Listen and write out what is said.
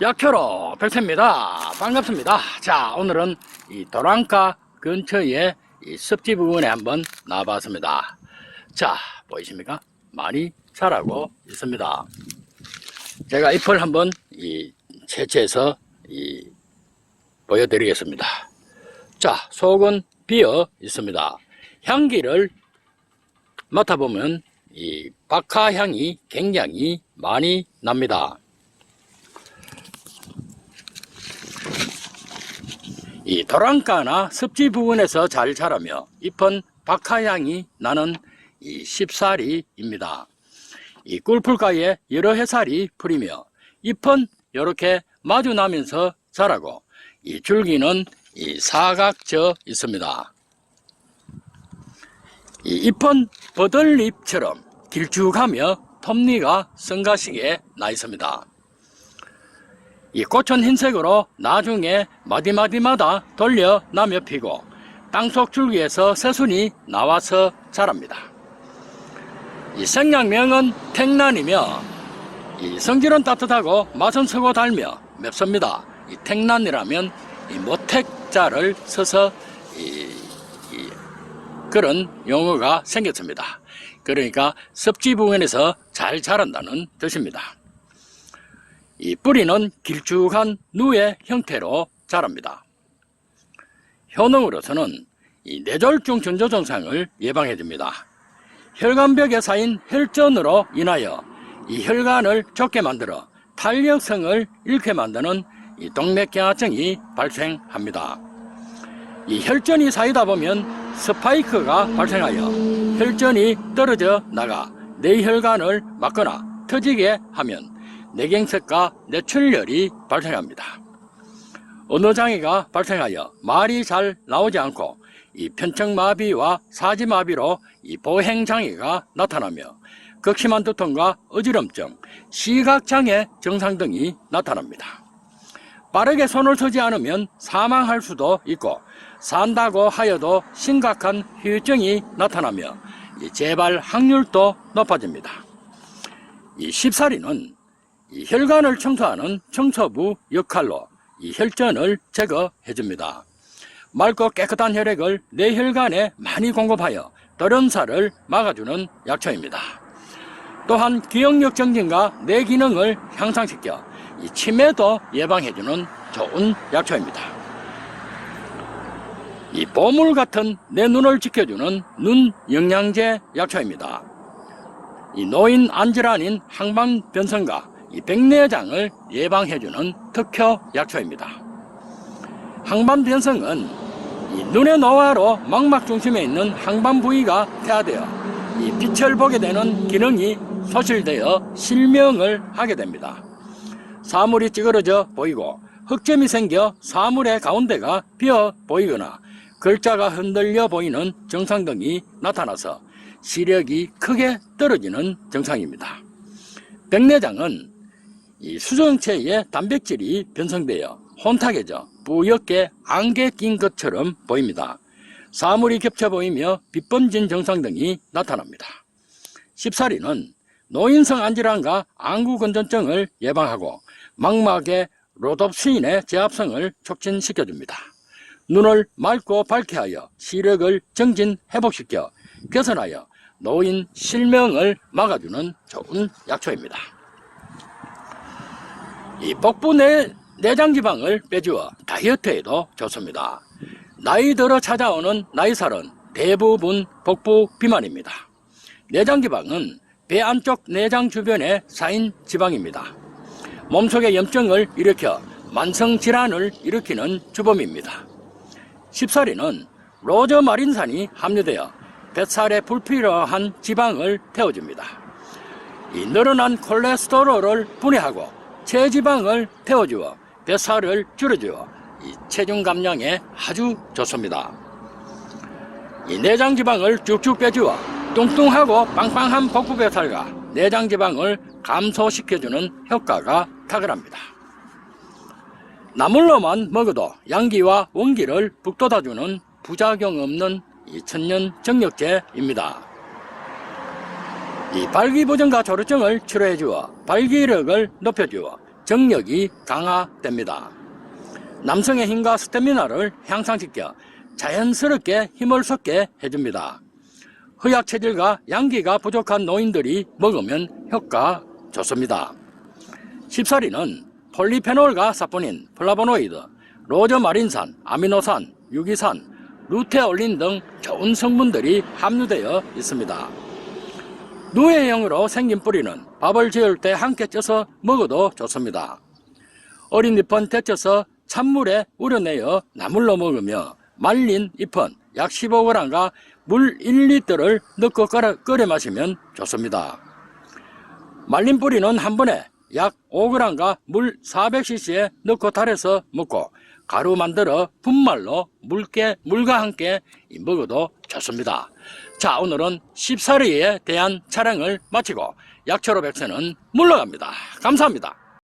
약효로 백세입니다. 반갑습니다. 자, 오늘은 이 도랑가 근처에 이 습지 부근에 한번 나와봤습니다. 자, 보이십니까? 많이 자라고 있습니다. 제가 잎을 한번 이 채취해서 이 보여드리겠습니다. 자, 속은 비어 있습니다. 향기를 맡아보면 이 박하 향이 굉장히 많이 납니다. 이 도랑가나 습지 부근에서 잘 자라며 잎은 박하향이 나는 이 십사리입니다. 이 꿀풀가에 여러 해살이 풀이며 잎은 이렇게 마주 나면서 자라고 이 줄기는 이 사각져 있습니다. 이 잎은 버들잎처럼 길쭉하며 톱니가 성가시게 나 있습니다. 이 꽃은 흰색으로 나중에 마디마디마다 돌려 나며 피고 땅속 줄기에서 새순이 나와서 자랍니다. 이 생양명은 택난이며 이 성질은 따뜻하고 맛은 서고 달며 맵습니다. 이 택난이라면 이 모택자를 써서 이, 이 그런 용어가 생겼습니다. 그러니까 습지 부근에서 잘 자란다는 뜻입니다. 이 뿌리는 길쭉한 누의 형태로 자랍니다. 효능으로서는 이 뇌졸중 전조 증상을 예방해 줍니다. 혈관벽에 쌓인 혈전으로 인하여 이 혈관을 좁게 만들어 탄력성을 잃게 만드는 이 동맥경화증이 발생합니다. 이 혈전이 쌓이다 보면 스파이크가 발생하여 혈전이 떨어져 나가 뇌혈관을 막거나 터지게 하면 뇌경색과 뇌출혈이 발생합니다. 어느 장애가 발생하여 말이 잘 나오지 않고 이 편청마비와 사지마비로 이 보행장애가 나타나며 극심한 두통과 어지럼증, 시각장애 증상 등이 나타납니다. 빠르게 손을 서지 않으면 사망할 수도 있고 산다고 하여도 심각한 후유증이 나타나며 이 재발 확률도 높아집니다. 이 십사리는 이 혈관을 청소하는 청소부 역할로 이 혈전을 제거해 줍니다. 맑고 깨끗한 혈액을 뇌 혈관에 많이 공급하여 돌연사를 막아주는 약초입니다. 또한 기억력 정진과 뇌 기능을 향상시켜 이 치매도 예방해주는 좋은 약초입니다. 이 보물 같은 내 눈을 지켜주는 눈 영양제 약초입니다. 이 노인 안질환인 항반변성과 이 백내장을 예방해주는 특효 약초입니다. 항반 변성은 이 눈의 노화로 망막 중심에 있는 항반 부위가 퇴화되어 이 빛을 보게 되는 기능이 소실되어 실명을 하게 됩니다. 사물이 찌그러져 보이고 흑점이 생겨 사물의 가운데가 비어 보이거나 글자가 흔들려 보이는 증상 등이 나타나서 시력이 크게 떨어지는 증상입니다. 백내장은 이 수정체의 단백질이 변성되어 혼탁해져 뿌옇게 안개 낀 것처럼 보입니다. 사물이 겹쳐 보이며 빛번진 증상 등이 나타납니다. 십사리는 노인성 안질환과 안구건전증을 예방하고 망막의 로놉신의 제합성을 촉진시켜줍니다. 눈을 맑고 밝게 하여 시력을 정진 회복시켜 개선하여 노인 실명을 막아주는 좋은 약초입니다. 이 복부 내, 내장지방을 빼주어 다이어트에도 좋습니다. 나이 들어 찾아오는 나이살은 대부분 복부 비만입니다. 내장지방은 배 안쪽 내장 주변에 쌓인 지방입니다. 몸속의 염증을 일으켜 만성질환을 일으키는 주범입니다. 십사리는 로저마린산이 함유되어 뱃살에 불필요한 지방을 태워줍니다. 이 늘어난 콜레스테롤을 분해하고 체지방을 태워주어 뱃살을 줄여주어 이 체중 감량에 아주 좋습니다. 이 내장 지방을 쭉쭉 빼주어 뚱뚱하고 빵빵한 복부 뱃살과 내장 지방을 감소시켜주는 효과가 탁월합니다. 나물로만 먹어도 양기와 원기를 북돋아주는 부작용 없는 이 천년 정력제입니다. 이 발기부전과 조루증을 치료해 주어 발기력을 높여 주어 정력이 강화됩니다. 남성의 힘과 스태미나를 향상시켜 자연스럽게 힘을 솟게 해줍니다. 허약 체질과 양기가 부족한 노인들이 먹으면 효과 좋습니다. 쉽사리는 폴리페놀과 사포닌, 플라보노이드, 로저마린산, 아미노산, 유기산, 루테올린 등 좋은 성분들이 함유되어 있습니다. 누에형으로 생긴 뿌리는 밥을 지을 때 함께 쪄서 먹어도 좋습니다. 어린 잎은 데쳐서 찬물에 우려내어 나물로 먹으며 말린 잎은 약 15g과 물 1리터를 넣고 끓여, 끓여 마시면 좋습니다. 말린 뿌리는 한 번에 약 5g과 물 400cc에 넣고 달여서 먹고 가루 만들어 분말로 물게, 물과 함께 먹어도 좋습니다. 자, 오늘은 십사리에 대한 촬영을 마치고 약초로 백세는 물러갑니다. 감사합니다.